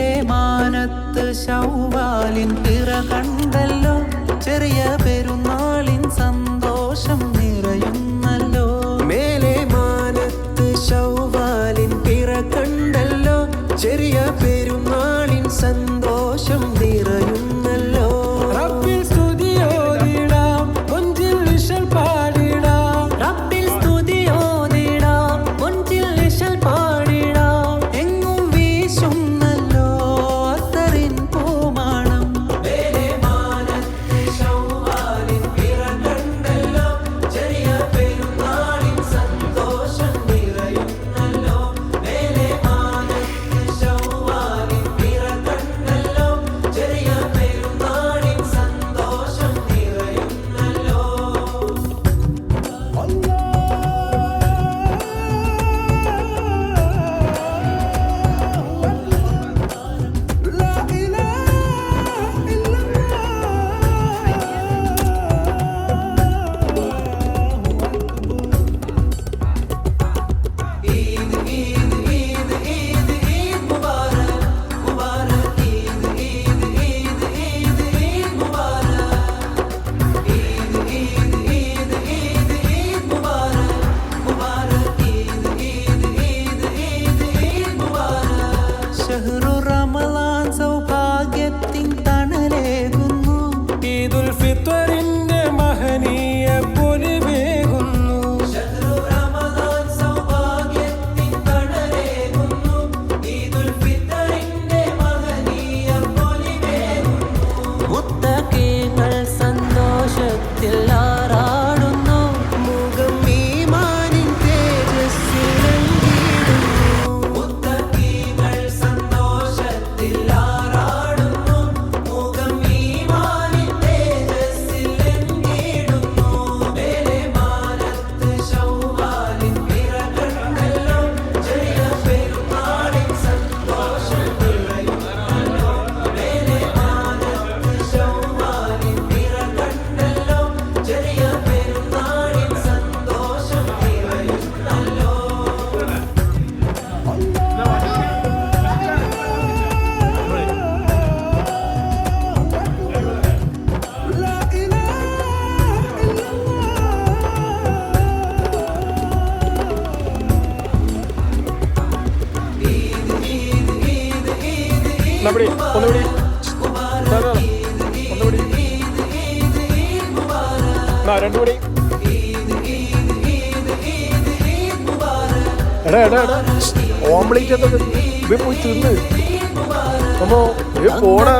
പോലെ മാനത്ത് ശൗവാലിൻ പിറ കണ്ടല്ലോ. ചെറിയ പെരുന്നാളിൻ സന്തോഷം tú eres ഒന്നുകൂടി ഒന്നുകൂടി രണ്ടുകൂടി. എടാ എടാ എടാ. ഓംലേറ്റ് എന്തൊക്കെ? പോയി തിന്ന്. അപ്പോ പോടാ.